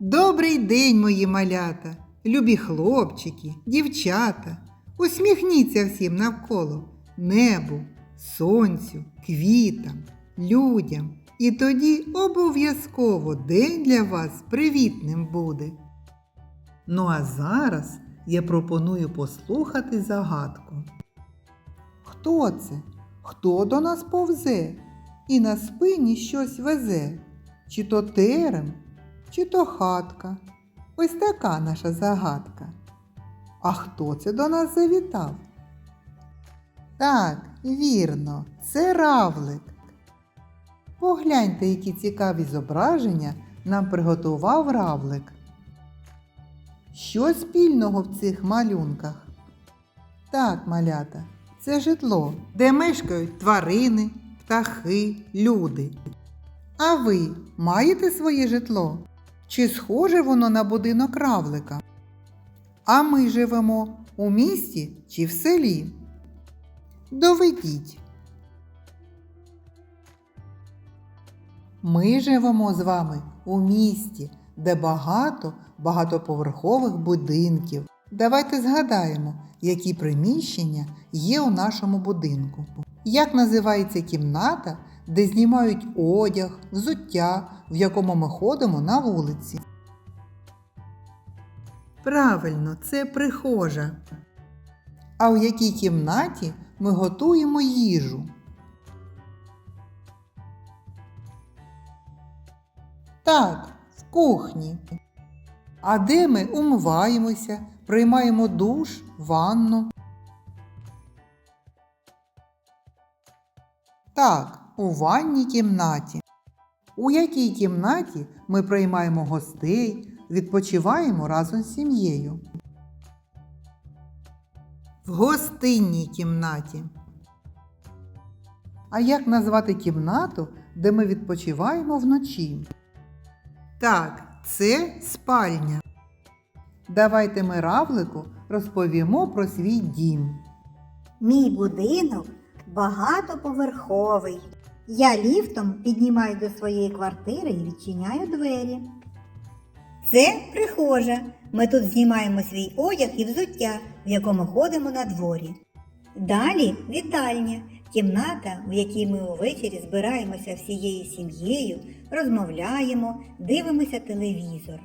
Добрий день, мої малята, любі хлопчики, дівчата. Усміхніться всім навколо небу, сонцю, квітам, людям. І тоді обов'язково день для вас привітним буде. Ну а зараз я пропоную послухати загадку. Хто це? Хто до нас повзе? І на спині щось везе? Чи то терем, чи то хатка? Ось така наша загадка. А хто це до нас завітав? Так, вірно, це равлик. Погляньте, які цікаві зображення нам приготував равлик. Що спільного в цих малюнках? Так, малята, це житло, де мешкають тварини, птахи, люди. А ви маєте своє житло? Чи схоже воно на будинок равлика? А ми живемо у місті чи в селі? Доведіть. Ми живемо з вами у місті, де багато багатоповерхових будинків. Давайте згадаємо, які приміщення є у нашому будинку. Як називається кімната, де знімають одяг, взуття, в якому ми ходимо на вулиці? Правильно, це прихожа. А у якій кімнаті ми готуємо їжу? Так, в кухні. А де ми умиваємося, приймаємо душ, ванну? Так, у ванній кімнаті. У якій кімнаті ми приймаємо гостей, відпочиваємо разом з сім'єю? В гостинній кімнаті. А як назвати кімнату, де ми відпочиваємо вночі? Так, це спальня. Давайте ми равлику розповімо про свій дім. Мій будинок багатоповерховий. Я ліфтом піднімаю до своєї квартири і відчиняю двері. Це прихожа. Ми тут знімаємо свій одяг і взуття, в якому ходимо на дворі. Далі вітальня, кімната, в якій ми увечері збираємося всією сім'єю, розмовляємо, дивимося телевізор.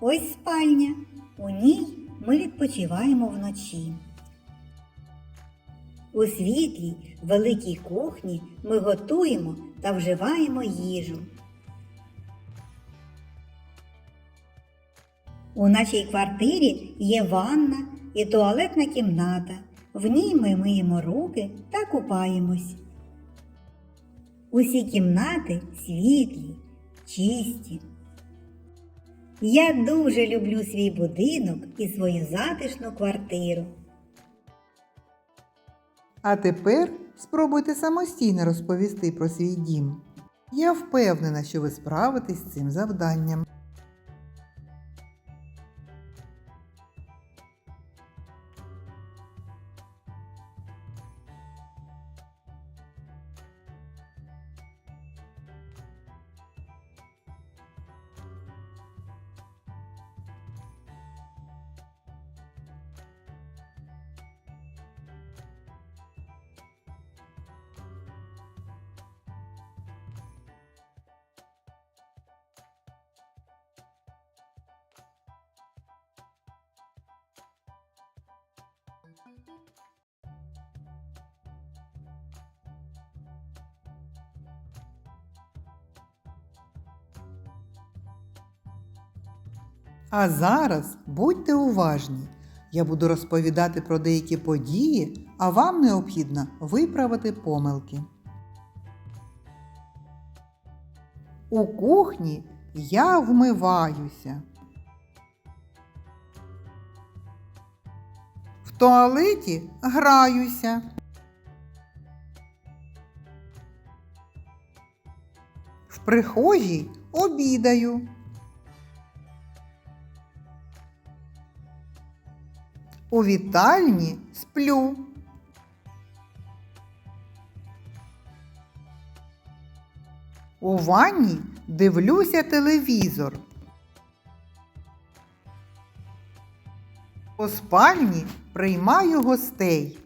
Ось спальня. У ній ми відпочиваємо вночі. У світлій великій кухні ми готуємо та вживаємо їжу. У нашій квартирі є ванна і туалетна кімната. В ній ми миємо руки та купаємось. Усі кімнати світлі, чисті. Я дуже люблю свій будинок і свою затишну квартиру. А тепер спробуйте самостійно розповісти про свій дім. Я впевнена, що ви справитесь з цим завданням. А зараз будьте уважні. Я буду розповідати про деякі події, а вам необхідно виправити помилки. У кухні я вмиваюся. В туалеті граюся. В прихожій обідаю. У вітальні сплю. У ванні дивлюся телевізор. У спальні приймаю гостей.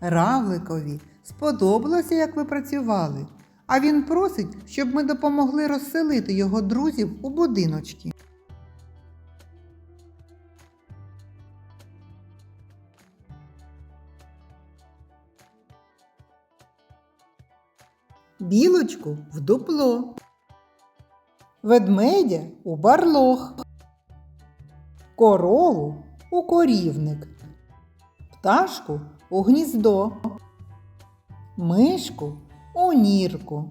Равликові сподобалося, як ви працювали, а він просить, щоб ми допомогли розселити його друзів у будиночки. Білочку в дупло, ведмедя у барлог, корову у корівник, пташку у гніздо, мишку у нірку.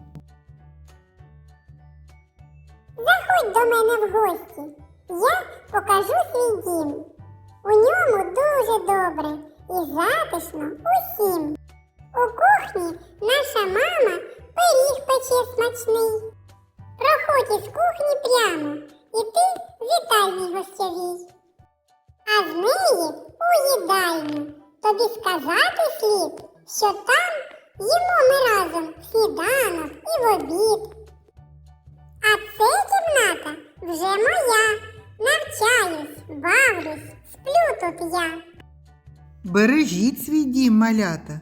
Заходь до мене в гості. Я покажу свій дім. У ньому дуже добре і затишно усім. У кухні наша мама пиріг пече смачний. Проходь із кухні прямо, і ти в вітальні гостьовій. А з неї у їдальню. Тобі сказати слід, що там їмо ми разом сніданок і в обід. А це кімната вже моя. Навчаюсь, бавлюсь, сплю тут я. Бережіть свій дім, малята.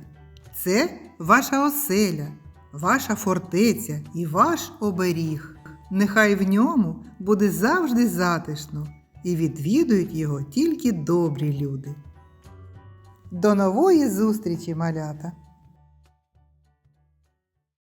Це ваша оселя, ваша фортеця і ваш оберіг. Нехай в ньому буде завжди затишно і відвідують його тільки добрі люди. До нової зустрічі, малята!